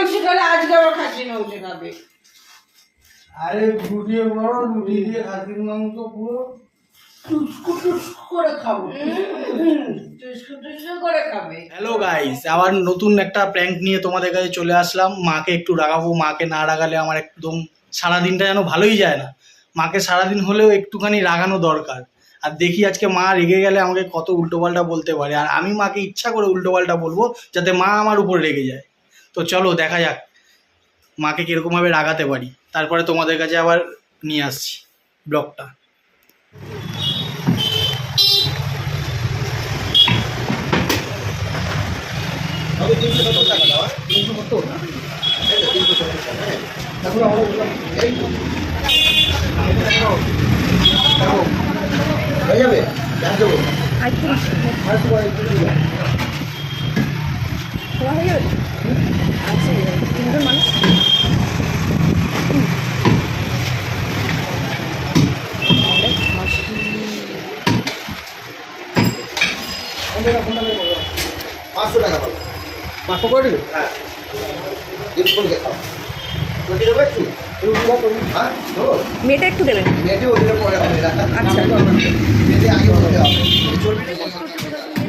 মাংস খেলে আজকে আবার খাসির মাংস খাবে। আরে রুটি বড় রুটি দিয়ে খাসির মাংস পুরো। টুসকু টুসকু করে খাব। টুসকু টুসকু করে খাবে। হ্যালো গাইস আবার নতুন একটা প্র্যাঙ্ক নিয়ে তোমাদের কাছে চলে আসলাম। মাকে একটু রাগাবো মাকে না রাগালে আমার একদম সারাদিনটা যেন ভালোই যায় না। মাকে সারাদিন হলেও একটুখানি রাগানো দরকার। আর দেখি আজকে মা রেগে গেলে আমাকে কত উল্টোপাল্টা বলতে পারে। আর আমি মাকে ইচ্ছা করে উল্টোপাল্টা বলব যাতে মা আমার উপর রেগে যায়। তো চলো দেখা যাক মাকে কীরকমভাবে রাগাতে পারি। তারপরে তোমাদের কাছে আবার নিয়ে আসছি ব্লগটা। পাবো পাঁচশো করে দিবে হ্যাঁ জিনিস করে খাও রুটি দেবো একটু হ্যাঁ মেয়েটা একটু দেবেন আচ্ছা।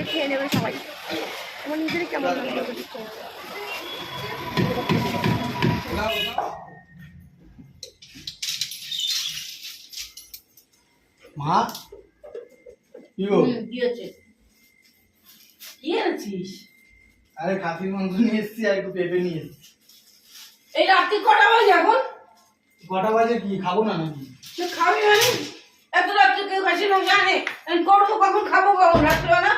খেয়ে নেবে সবাই। আমার নিজেরই কেমন মা? কি গো? কি হচ্ছে? কি এনেছিস? আরে খাসির মাংস নিয়ে এসেছি আর একটু পেঁপে নিয়ে এসেছি। এই রাত্রি কটা বাজে এখন? কটা বাজে কি খাব না নাকি? তুই খাবি মানে? এত রাত্রে কেউ মাংস আনে? আমি করব কখন? খাব কখন রাত্রিবেলা?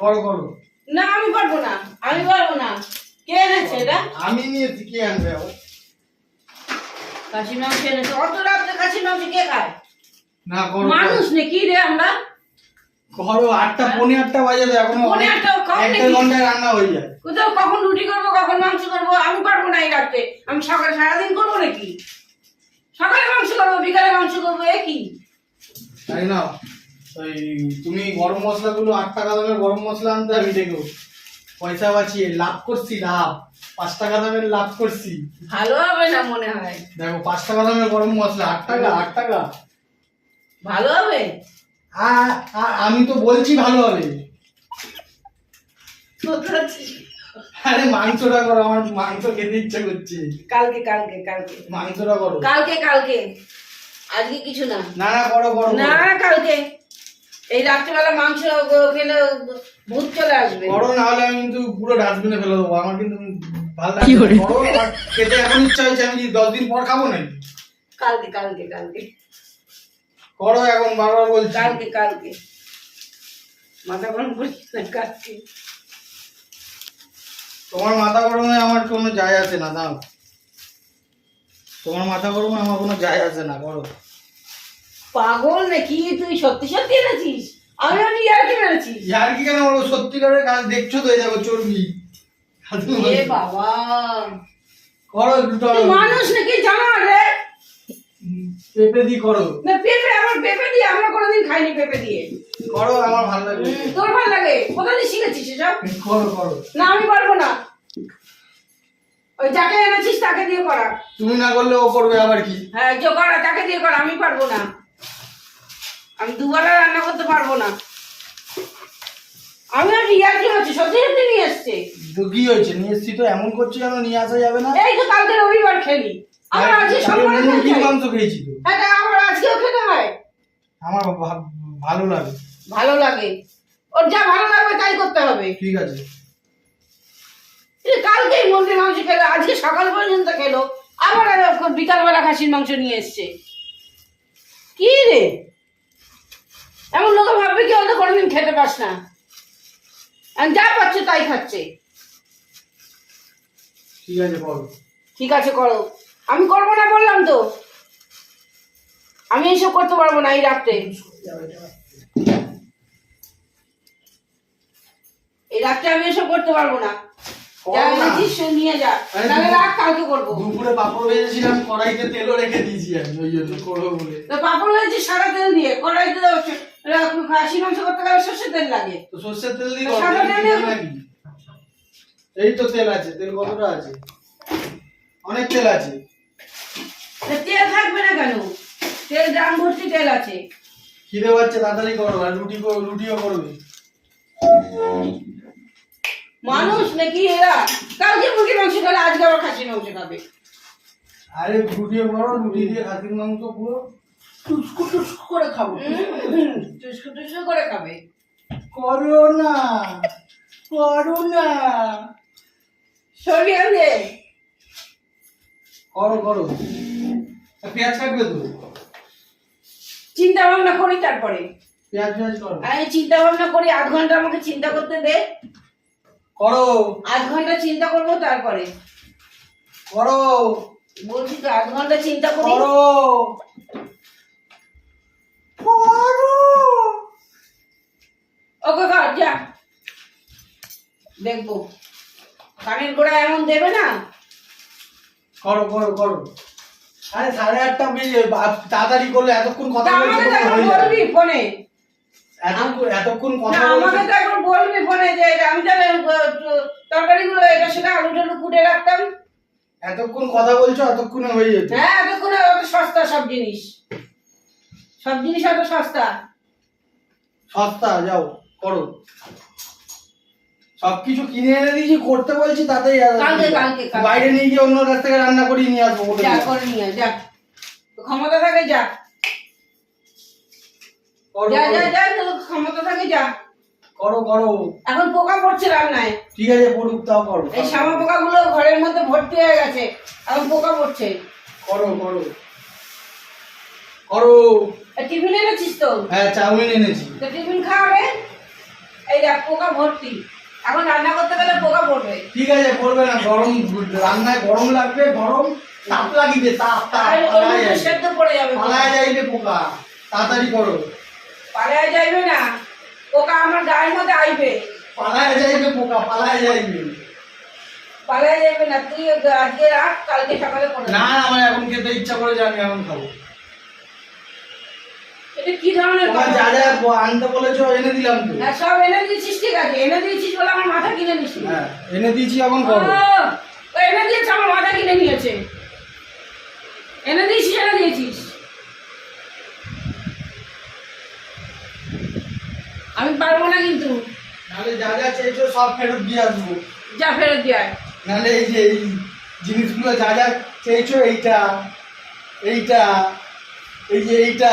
করো করো। না আমি পারব না। আমি পারব না। কে এনেছে এটা? আমি নিয়েছি কে আনবে খাসির মাংস এনেছে। অত রাত্রে খাসির মাংস কে খায়? না করো মানুষ নাকি রে আমরা? করো আটটা পৌনে আটটা বাজে তো এখনও পৌনে আটটা খাও একটা ঘন্টায় রান্না হয়ে যায়। কোথাও কখন রুটি করব কখন মাংস করব আমি পারব না এই রাত্রে। আমি সকালে সারাদিন করব নাকি? সকালে মাংস করব বিকালে মাংস করব এ কি? তাই না? ওই তুমি গরম মশলাগুলো আট টাকা দামের গরম মশলা আনতে আমি দেখো। পয়সা বাঁচিয়ে লাভ করছি লাভ। পাঁচ টাকা দামের লাভ করছি। ভালো হবে না মনে হয়। দেখো পাঁচ টাকা দামের গরম মশলা আট টাকা আট টাকা ভালো হবে? আমি তো বলছি ভালো হবে। আরে মাংসটা করো আমার মাংস খেতে ইচ্ছা করছে। কালকে কালকে কালকে। মাংসটা করো। কালকে কালকে। আজকে কিছু না। না না করো করো না কালকে। এই রাত্রিবেলা মাংস খেলে ভূত চলে আসবে। করো না হলে আমি কিন্তু পুরো ডাস্টবিনে ফেলে দেবো। আমার কিন্তু ভালো লাগে করো খেতে এখন ইচ্ছা হয়েছে আমি দশ দিন পর খাব নাকি? কালকে কালকে কালকে। করো এখন বারবার বলছি। কালকে কালকে। মাথা গরম করিস না কালকে। তোমার মাথা গরমে আমার কোনো যায় আসে না দাও। তোমার মাথা গরমে আমার কোনো যায় আসে না করো। পাগল নাকি? তুই সত্যি সত্যি এনেছিস? আমি আমি ইয়ার্কি মেরেছিস আর কি কেন বলো? সত্যিকারের কাজ দেখছ তো দেখো চর্বি। বাবা। করো দুটো মানুষ নাকি? জানা রে পেঁপে দিয়ে করো। না পেঁপে আমার পেঁপে দিয়ে আমরা কোনোদিন খাইনি পেঁপে দিয়ে। করো আমার ভালো লাগে। তোর ভালো লাগে? কোথা দিয়ে শিখেছিস এসব? করো করো। না আমি পারব না। ওই যাকে এনেছিস তাকে দিয়ে করা। তুমি না করলে ও করবে আবার কি? হ্যাঁ যে করা তাকে দিয়ে করা আমি পারব না। আমি দুবেলা রান্না করতে পারব না। আমি আর ইয়ার্কি হচ্ছে? সত্যি সত্যি নিয়ে এসছে? তো কি হয়েছে? নিয়ে এসছি তো এমন করছ যেন নিয়ে আসা যাবে না? এই তো কালকে রবিবার খেলি। আমার আজকে কালকে মুরগির মাংস খেয়েছি। তো। হ্যাঁ আমার আজকেও খেতে হয়। আমার ভালো লাগে। ভালো লাগে। ওর যা ভালো লাগবে তাই করতে হবে। ঠিক আছে। কালকেই মুরগির মাংস খেলো আজকে সকাল পর্যন্ত খেলো। আবার বিকালবেলা খাসির মাংস নিয়ে এসছে। কি রে? এমন লোকে ভাববে কি ওদের কোনোদিন খেতে পাস না। যা পাচ্ছে তাই খাচ্ছে। ঠিক আছে করো ঠিক আছে করো। আমি করব না বললাম তো। আমি এইসব করতে পারব না এই রাত্রে। এই রাত্রে আমি এসব করতে পারব না। নিয়ে যা। রাখ কালকে করব। দুপুরে পাপড় ভেজেছিলাম কড়াইতে তেলও রেখে দিয়েছি আমি ওই জন্য করব বলে। পাপড় সাদা তেল দিয়ে। কড়াইতে খাসি মাংস করতে গেলে সর্ষের তেল লাগে। তো সর্ষের তেল দিয়ে সাদা তেল এই তো তেল আছে তেল কতটা আছে? অনেক তেল আছে। তেল থাকবে না কেন? তেল ড্রাম ভর্তি তেল আছে। খিদে পাচ্ছে তাড়াতাড়ি করো আর রুটি কর- রুটিও করবে। মানুষ নাকি এরা? কালকে মুরগির মাংস খেলে আজকে আবার খাসির মাংস খাবে। আরে রুটিও করো রুটি দিয়ে খাসির মাংস পুরো। টুসকু টুসকু করে খাব। টুসকু টুসকু করে খাবে। করো না করো না। সরিয়ে করো করো। পেঁয়াজ কাটবে তো? চিন্তা ভাবনা করি তারপরে। পেঁয়াজ পেঁয়াজ করো। আমি চিন্তা ভাবনা করি আধ ঘণ্টা আমাকে চিন্তা করতে দে। করো। আধ ঘণ্টা চিন্তা করব তারপরে। করো। বলছি তো আধ ঘণ্টা চিন্তা করি। করো। করো। ওকে কর যা। দেখব। কানের গোড়া এমন দেবে না? করো করো করো। আরে সাড়ে আটটা বেজে তাড়াতাড়ি করলে এতক্ষণ কথা। বলবি ফোনে। এতক্ষণ কথা আমাকে তো একবার বলবি ফোনে যে আমি তরকারিগুলো এটা সেটা আলু টালু কুটে রাখতাম। এতক্ষণ কথা বলছো এতক্ষণে হয়ে যেত। হ্যাঁ এতক্ষণ অত সস্তা সব জিনিস। সব জিনিস এত সস্তা। সস্তা যাও করো। সবকিছু কিনে এনে দিয়েছি করতে বলছি কালকে। বাইরে নিয়ে গিয়ে অন্য কাছ থেকে রান্না করিয়ে নিয়ে আসব বলে যা করে নিয়ে যা। ক্ষমতা থাকে যা। যা যা যা ক্ষমতা থাকে যা। করো করো। এখন পোকা পড়ছে রান্নায়। ঠিক আছে পড়ুক তাও করো এই শ্যামা পোকাগুলো ঘরের মধ্যে ভর্তি হয়ে গেছে এখন পোকা পড়ছে। করো করো। করো। টিফিন এনেছিস তো? হ্যাঁ চাউমিন এনেছি। তো টিফিন খাওয়াবে? এই দেখ পোকা ভর্তি। এখন রান্না করতে গেলে পোকা পড়বে। ঠিক আছে করবে না গরম রান্নায় গরম লাগবে গরম তাপ লাগিবে তাপ তাপ। সেদ্ধ পড়ে যাবে পালায় যাইবে পোকা তাড়াতাড়ি করো। পালায় যাইবে না পোকা আমার গায়ের মধ্যে আইবে। পালায় যাইবে পোকা পালায় যাইবে। পালায় যাইবে না তুই আজকে রাখ কালকে সকালে না আমার এখন খেতে ইচ্ছা করে যে আমি এখন খাব। কি ধরনের তোমার? যা যা আনতে বলেছ এনে দিলাম তো। হ্যাঁ, সব এনে দিয়েছিস ঠিক আছে। এনে দিয়েছিস বলে আমার মাথা কিনে নিস। হ্যাঁ এনে দিয়েছি এখন করো। ও এনে দিয়েছে আমার মাথা কিনে নিয়েছে। এনে দিয়েছিস এনে দিয়েছিস। আমি পারব না কিন্তু। নাহলে যা যা চেয়েছো সব ফেরত দিয়ে আসব। যা ফেরত দিয়ে আয়। নাহলে এই যে এই জিনিসগুলো যা যা চেয়েছো এইটা এইটা এই যে এইটা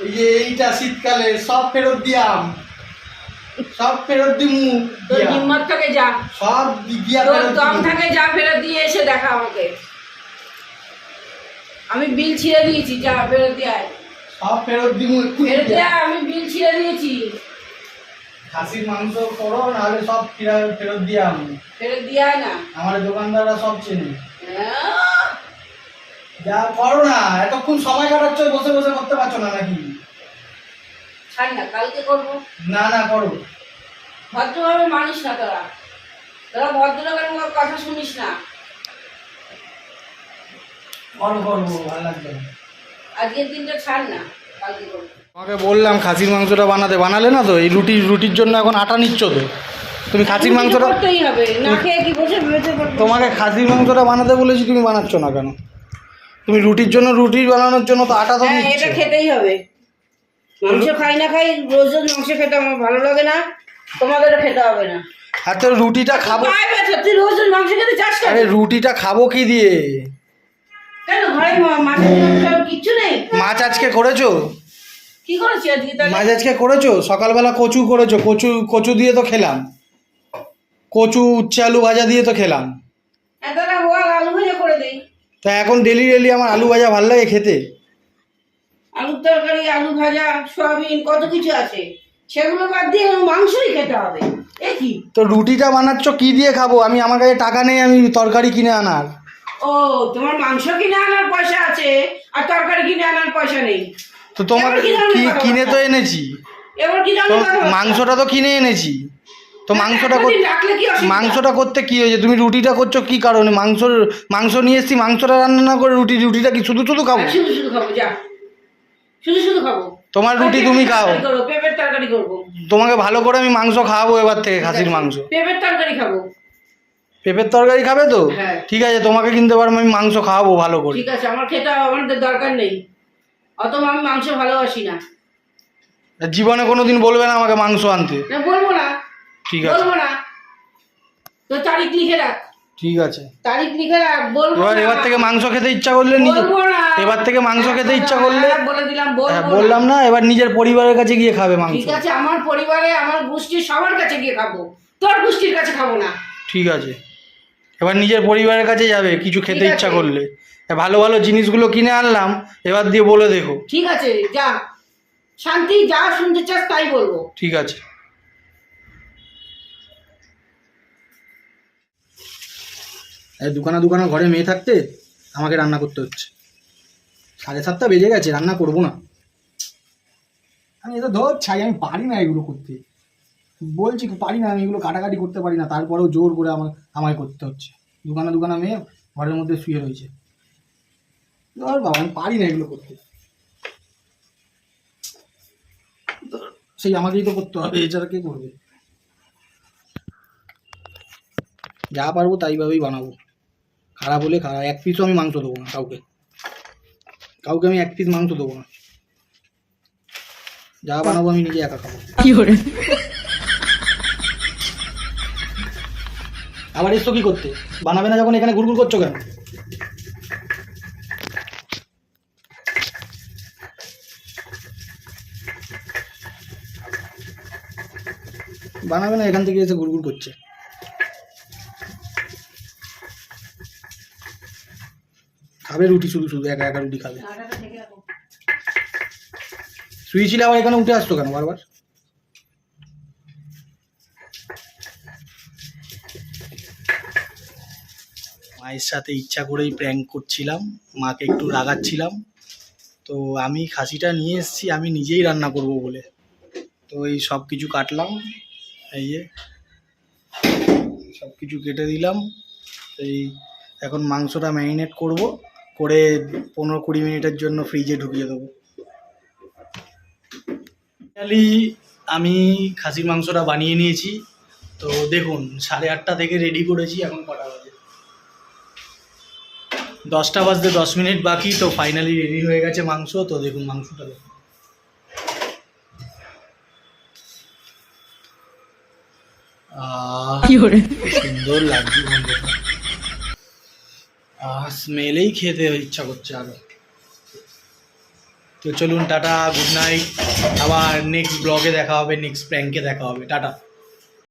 এই যে এইটা শীতকালে সব ফেরত দিয়াম। সব ফেরত দিমু তোর হিম্মত থাকে যা। সব দিয়া তোর দম থাকে যা ফেরত দিয়ে এসে দেখা আমাকে। আমি বিল ছিঁড়ে দিয়েছি যা ফেরত দিয়ে সব ফেরত দিমু ফেরত দিয়ে দিয়া। আমি বিল ছিঁড়ে দিয়েছি। খাসির মাংস করো নাহলে সব ফেরা- ফেরত দিয়াম। ফেরত দিয়ে না। আমার দোকানদাররা সব চেনে। আহ, যা করো না এতক্ষণ সময় কাটাচ্ছ বসে বসে করতে পারছ না নাকি? ছাড় না কালকে করব। না না করো। ভদ্রভাবে মানিস না তোরা। তোরা ভদ্রলোকের মুখে কথা শুনিস না। করো করব ভালো লাগবে আজকের দিনটা ছাড় না কালকে করব। তোমাকে বললাম খাসির মাংসটা বানাতে। বানালে না তো? এই রুটি রুটির জন্য এখন আটা নিচ্ছ তো? তুমি খাসির মাংসটা করতেই হবে। না খেয়ে কি বসে তোমাকে খাসির মাংসটা বানাতে বলেছি তুমি বানাচ্ছ না কেন? তুমি রুটির জন্য রুটি বানানোর জন্য তো আটা তো হ্যাঁ এটা খেতেই হবে। মাংস খাই না খাই রোজ রোজ মাংস খেতে আমার ভালো লাগে না তোমাদেরও খেতে হবে না। আর তো রুটিটা খাব তুই রোজ রোজ মাংস খেতে চাস আরে রুটিটা খাব কি দিয়ে? কেন ঘরে মাছের কিচ্ছু নেই? মাছ আজকে করেছ? কি করেছি আজকে মাছ আজকে করেছ? সকালবেলা কচু করেছ কচু কচু দিয়ে তো খেলাম। কচু উচ্ছে আলু ভাজা দিয়ে তো খেলাম। আলু ভাজা করে দেই। তা এখন ডেলি ডেলি আমার আলু ভাজা ভালো লাগে খেতে? আলুর তরকারি আলু ভাজা সয়াবিন কত কিছু আছে। সেগুলো বাদ দিয়ে মাংসই খেতে হবে। এ কি? তো রুটিটা বানাচ্ছ কি দিয়ে খাব? আমি আমার কাছে টাকা নেই আমি তরকারি কিনে আনার। ও তোমার মাংস কিনে আনার পয়সা আছে আর তরকারি কিনে আনার পয়সা নেই। তো তোমার কি কিনে তো এনেছি। এবার কি? মাংসটা তো কিনে এনেছি। তো মাংসটা কি অসুবিধা? মাংসটা করতে কি হয়েছে? তুমি রুটিটা করছ কি কারণে? মাংস মাংস নিয়ে এসছি মাংসটা রান্না না করে রুটি রুটিটা কি শুধু শুধু খাব? হ্যাঁ, শুধু শুধু খাব যা। শুধু শুধু খাব। তোমার রুটি তুমি খাও। পেঁপের তরকারি করব। তোমাকে ভালো করে আমি মাংস খাওয়াবো এবার থেকে খাসির মাংস। পেঁপের তরকারি খাব। পেঁপের তরকারি খাবে তো? হ্যাঁ। ঠিক আছে তোমাকে কিনতে এবার আমি মাংস খাওয়াবো ভালো করে। ঠিক আছে আমার খেতে আমার দরকার নেই। অত আমি মাংস ভালোবাসি না। জীবনে কোনোদিন বলবে না আমাকে মাংস আনতে। না বলব না। ঠিক আছে। বলব না। তো তারিখ লিখে রাখ। ঠিক আছে। তারিখ লিখে রাখ বলব এবার না। এবার থেকে মাংস খেতে ইচ্ছা করলে নিজে বলব না। এবার থেকে মাংস খেতে ইচ্ছা করলে হ্যাঁ, বলে দিলাম বলব হ্যাঁ বললাম না এবার নিজের পরিবারের কাছে গিয়ে খাবে মাংস। ঠিক আছে আমার পরিবারে আমার গোষ্ঠীর সবার কাছে গিয়ে খাব। তোর গোষ্ঠীর কাছে খাব না। ঠিক আছে। এবার নিজের পরিবারের কাছে যাবে কিছু খেতে ইচ্ছা করলে। ভালো ভালো জিনিসগুলো কিনে আনলাম এবার দিয়ে বলে দেখো। ঠিক আছে যা। শান্তি যা শুনতে চাস তাই বলব। ঠিক আছে। এই দোকানা দোকানা ঘরে মেয়ে থাকতে আমাকে রান্না করতে হচ্ছে। সাড়ে সাতটা বেজে গেছে, রান্না করব না। আমি এটা ধর ছাই, আমি পারি না এগুলো করতে। বলছি পারি না, আমি এগুলো কাটাকাটি করতে পারি না, তারপরেও জোর করে আমার, আমায় করতে হচ্ছে। দোকানা দোকানা মেয়ে ঘরের মধ্যে শুয়ে রয়েছে। ধর বাবা, আমি পারি না এগুলো করতে। সেই আমাকেই তো করতে হবে, এছাড়া কে করবে? যা পারব তাইভাবেই বানাবো। খারাপ হলে খারাপ এক পিসও আমি মাংস দেবো না কাউকে। কাউকে আমি এক পিস মাংস দেবো না। যা বানাবো আমি নিজে একা খাব। কি করে? আবার এসছো কি করতে? বানাবে না যখন এখানে ঘুরঘুর করছ কেন? বানাবে না এখান থেকে এসে ঘুরঘুর করছে। খাবে রুটি শুধু শুধু একা একা রুটি খাবে। শুয়েছিলে আবার এখানে উঠে আসতো কেন বারবার? মায়ের সাথে ইচ্ছা করেই প্র্যাঙ্ক করছিলাম মাকে একটু রাগাচ্ছিলাম। তো আমি খাসিটা নিয়ে এসেছি আমি নিজেই রান্না করব বলে। তো এই সব কিছু কাটলাম এই যে সব কিছু কেটে দিলাম। এই এখন মাংসটা ম্যারিনেট করব। করে পনেরো কুড়ি মিনিটের জন্য ফ্রিজে ঢুকিয়ে দেবো। ফাইনালি আমি খাসির মাংসটা বানিয়ে নিয়েছি। তো দেখুন সাড়ে আটটা থেকে রেডি করেছি এখন কটা বাজে? দশটা বাজতে দশ মিনিট বাকি তো ফাইনালি রেডি হয়ে গেছে মাংস। তো দেখুন মাংসটা দেখুন। সুন্দর লাগছে স্মেলেই খেতে ইচ্ছা করছে আরও তো চলুন, টাটা গুড নাইট আবার নেক্সট ব্লগে দেখা হবে নেক্সট প্র্যাঙ্কে দেখা হবে। টাটা।